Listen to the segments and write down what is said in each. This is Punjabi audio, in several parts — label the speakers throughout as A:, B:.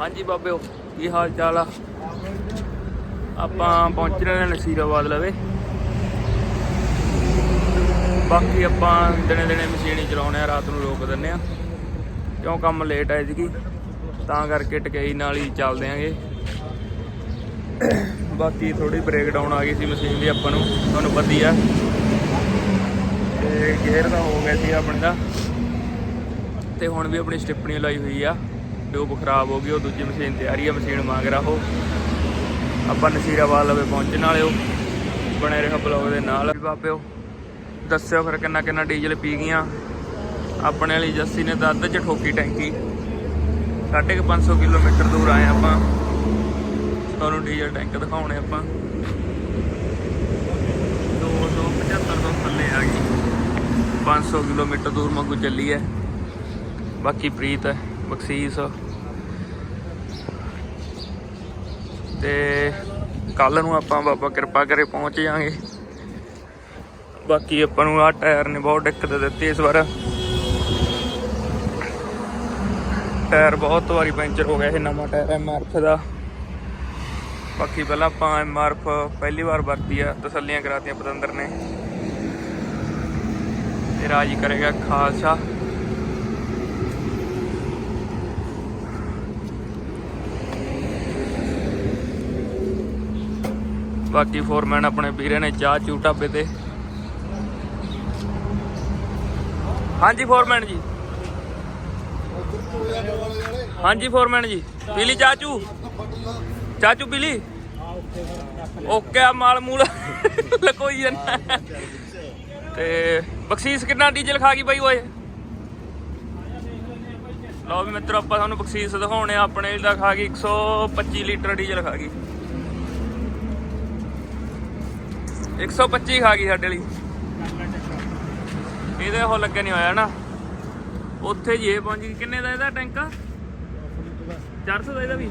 A: ਹਾਂਜੀ ਬਾਬਿਓ, ਕੀ ਹਾਲ ਚਾਲ ਆ? ਆਪਾਂ ਪਹੁੰਚ ਰਹੇ ਹਾਂ ਨਸੀਰਾਬਾਦ ਲਵੇ। ਬਾਕੀ ਆਪਾਂ ਦਿਨੇ ਦਿਨੇ ਮਸ਼ੀਨ ਹੀ ਚਲਾਉਣੇ ਆ, ਰਾਤ ਨੂੰ ਰੋਕ ਦਿੰਨੇ ਆ। ਕਿਉਂ ਕੰਮ ਲੇਟ ਆਏ ਸੀਗੀ ਤਾਂ ਕਰਕੇ ਟਕਈ ਨਾਲ ਹੀ ਚੱਲਦੇ ਆਂਗੇ। ਬਾਕੀ ਥੋੜੀ ਬ੍ਰੇਕ ਡਾਊਨ ਆ ਗਈ ਸੀ ਮਸ਼ੀਨ ਦੀ ਆਪਾਂ ਨੂੰ, ਤੁਹਾਨੂੰ ਪਤਾ ਹੀ ਆ। ਤੇ ਗੇਅਰ ਦਾ ਹੋ ਗਿਆ ਸੀ ਆਪਣੇ ਦਾ ਤੇ ਹੁਣ ਵੀ ਆਪਣੀ ਸਟਿਪਣੀ ਲਾਈ ਹੋਈ ਆ। ਟਿਊਬ ਖਰਾਬ ਹੋ ਗਈ, ਉਹ ਦੂਜੀ ਮਸ਼ੀਨ ਤਿਆਰੀ ਆ, ਮਸ਼ੀਨ ਮੰਗ ਰਹੋ ਆਪਾਂ ਨਸੀਰਾਬਾਦ ਲਵੇ ਪਹੁੰਚਣ ਵਾਲੇ ਹੋ। ਬਣੇ ਰਹੋ ਬਲੌਗ ਦੇ ਨਾਲ। ਬਾਬਿਓ, ਦੱਸਿਓ ਫਿਰ ਕਿੰਨਾ ਕਿੰਨਾ ਡੀਜ਼ਲ ਪੀ ਗਈਆਂ। ਆਪਣੇ ਵਾਲੀ ਜੱਸੀ ਨੇ ਤਾਂ ਚ ਠੋਕੀ ਟੈਂਕੀ। ਸਾਢੇ ਕੁ 500 ਕਿਲੋਮੀਟਰ ਦੂਰ ਆਏ ਆਪਾਂ। ਤੁਹਾਨੂੰ ਡੀਜ਼ਲ ਟੈਂਕ ਦਿਖਾਉਣੇ ਆਪਾਂ। 275 ਤੋਂ ਥੱਲੇ ਆ ਗਈ। 500 ਕਿਲੋਮੀਟਰ ਦੂਰ ਮੰਗੂ ਚੱਲੀ ਹੈ। ਬਾਕੀ ਪ੍ਰੀਤ ਹੈ, ਬਖਸ਼ੀਸ। ਤੇ ਕੱਲ ਨੂੰ ਆਪਾਂ ਬਾਬਾ ਕਿਰਪਾ ਕਰੇ ਪਹੁੰਚ ਜਾਾਂਗੇ। ਬਾਕੀ ਆਪਾਂ ਨੂੰ ਆ ਟਾਇਰ ਨੇ ਬਹੁਤ ਦਿੱਕਤ ਦਿੱਤੀ ਇਸ ਵਾਰ। ਟਾਇਰ ਬਹੁਤ ਵਾਰੀ ਪੈਂਚਰ ਹੋ ਗਿਆ ਇਹ ਨਵਾਂ ਟਾਇਰ ਐਮਆਰਐਫ ਦਾ। ਬਾਕੀ ਪਹਿਲਾਂ ਆਪਾਂ ਐਮਆਰਐਫ ਪਹਿਲੀ ਵਾਰ ਵਰਤੀ ਆ, ਤਸੱਲੀਆਂ ਕਰਾਤੀਆਂ ਪਤੰਦਰ ਨੇ। ਤੇ ਰਾਜੀ ਕਰੇਗਾ ਖਾਲਸਾ। ਬਾਕੀ ਫੋਰਮੈਨ ਆਪਣੇ ਵੀਰੇ ਨੇ ਚਾਹ ਚੂ ਢਾਬੇ ਤੇ। ਹਾਂਜੀ ਫੋਰਮੈਨ ਜੀ। ਹਾਂਜੀ ਫੋਰਮੈਨ ਜੀ। ਪੀਲੀ ਚਾਚੂ ਚਾਚੂ ਪੀਲੀ ਓਕੇ ਆ ਮਾਲ ਮੂਲ ਲਕੋਈ ਜਾਂਦਾ। ਤੇ ਬਖਸ਼ੀਸ ਕਿੰਨਾ ਡੀਜ਼ਲ ਖਾ ਗਈ ਬਾਈ ਓਏ? ਲਓ ਵੀ ਮਿੱਤਰੋ, ਆਪਾਂ ਤੁਹਾਨੂੰ ਬਖਸ਼ੀਸ ਦਿਖਾਉਣੇ ਆ, ਆਪਣੇ ਦਾ ਖਾ ਗਈ 125 ਲੀਟਰ ਡੀਜ਼ਲ ਖਾ ਗਈ। 125 ਖਾ ਗਈ ਸਾਡੇ ਲਈ। ਇਹਦੇ ਉਹ ਲੱਗੇ ਨਹੀਂ ਹੋਇਆ ਨਾ। ਉੱਥੇ ਜੀ ਪਹੁੰਚ ਗਈ। ਕਿੰਨੇ ਦਾ ਇਹਦਾ ਟੈਂਕ? 400 ਦਾ ਇਹਦਾ ਵੀ।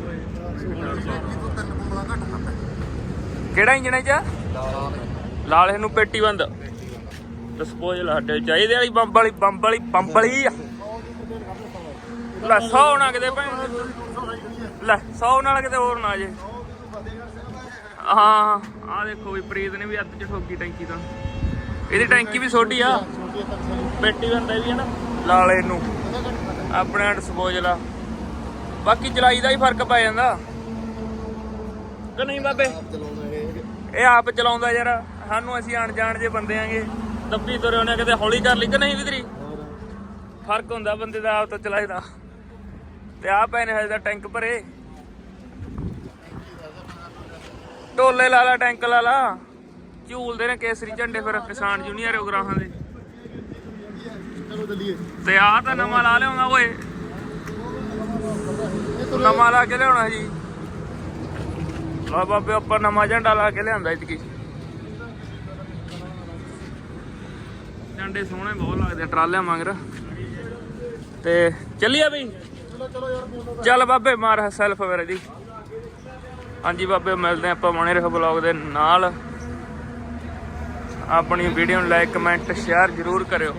A: ਕਿਹੜਾ ਇੰਜਣ ਹੈ ਚਾ ਲਾਲ ਇਹਨੂੰ ਪੇਟੀ ਬੰਦ। ਡਿਸਪੋਜ਼ਲ ਸਾਡੇ। ਚਾਹੀਦੇ ਵਾਲੀ ਬੰਬ ਵਾਲੀ ਬੰਬ ਵਾਲੀ ਬੰਬ ਵਾਲੀ ਲੈ 100 ਨਾ ਕਿਤੇ ਭੈਣ। ਲੈ 100 ਨਾਲ ਕਿਤੇ ਹੋਰ ਨਾ ਜੇ। ਹਾਂ ਆ ਦੇਖੋ ਵੀ ਪ੍ਰੀਤ ਨੇ ਵੀ ਅੱਧ ਚ ਠੋਕੀ ਟੈਂਕੀ ਤਾਂ। ਇਹਦੀ ਟੈਂਕੀ ਵੀ ਛੋਟੀ ਆ। ਪੇਟੀ ਬੰਦਾ ਵੀ ਹੈ ਲਾਲ ਇਹਨੂੰ ਆਪਣੇ ਡਿਸਪੋਜ਼ਲ ਆ ਬਾਕੀ ਚਲਾਈ ਦਾ ਹੀ ਫ਼ਰਕ ਪੈ ਜਾਂਦਾ। ਕਿ ਨਹੀਂ ਬਾਬੇ? ਇਹ ਆਪ ਚਲਾਉਂਦਾ ਯਾਰ। ਸਾਨੂੰ ਅਸੀਂ ਅਣਜਾਣ ਜੇ ਬੰਦੇ ਆਂਗੇ, ਦੱਬੀ ਤੁਰੇ ਉਹਨੇ ਕਿਤੇ ਹੌਲੀ ਕਰ ਲਈ ਕਿ ਨਹੀਂ ਵਿਦਰੀ ਫ਼ਰਕ ਹੁੰਦਾ ਬੰਦੇ ਦਾ ਆਪ ਤੋਂ ਚਲਾਈ ਦਾ। ਤੇ ਆ ਪੈਨੇ ਹਜੇ ਦਾ ਟੈਂਕ ਭਰੇ। ਟੋਲੇ ਲਾ ਲਾ, ਟੈਂਕ ਲਾ ਲਾ। ਝੂਲਦੇ ਨੇ ਕੇਸਰੀ ਝੰਡੇ ਫਿਰ ਕਿਸਾਨ ਜੂਨੀਅਰ ਉਗਰਾਹਾਂ ਦੇ
B: ਚਲੋ ਚੱਲੀਏ
A: ਤੇ ਆ ਤਾਂ ਨਵਾਂ ਲਾ ਲਿਆਉਂਦਾ ਓਏ। ਨਵਾਂ ਲਾ ਕੇ ਲਿਆਉਣਾ ਜੀ। ਲਾ ਬਾਬੇ ਉੱਪਰ ਨਵਾਂ ਝੰਡਾ ਲਾ ਕੇ ਲਿਆਂਦਾ ਇਤਕੀ। ਝੰਡੇ ਸੋਹਣੇ ਬਹੁਤ ਲੱਗਦੇ ਟਰਾਲਿਆਂ ਮੰਗਰ ਤੇ ਚੱਲੀਏ ਬਈ।
B: ਚਲੋ ਯਾਰ
A: ਚੱਲ ਬਾਬੇ, ਮਾਰ ਸੈਲਫ ਮੇਰੇ ਦੀ ਹਾਂਜੀ ਬਾਬੇ, ਮਿਲਦੇ ਹਾਂ ਆਪਾਂ ਬਣੇ ਰਹੋ ਬਲੌਗ ਦੇ ਨਾਲ। ਆਪਣੀ ਵੀਡੀਓ ਨੂੰ ਲਾਈਕ ਕਮੈਂਟ ਸ਼ੇਅਰ ਜ਼ਰੂਰ ਕਰਿਓ।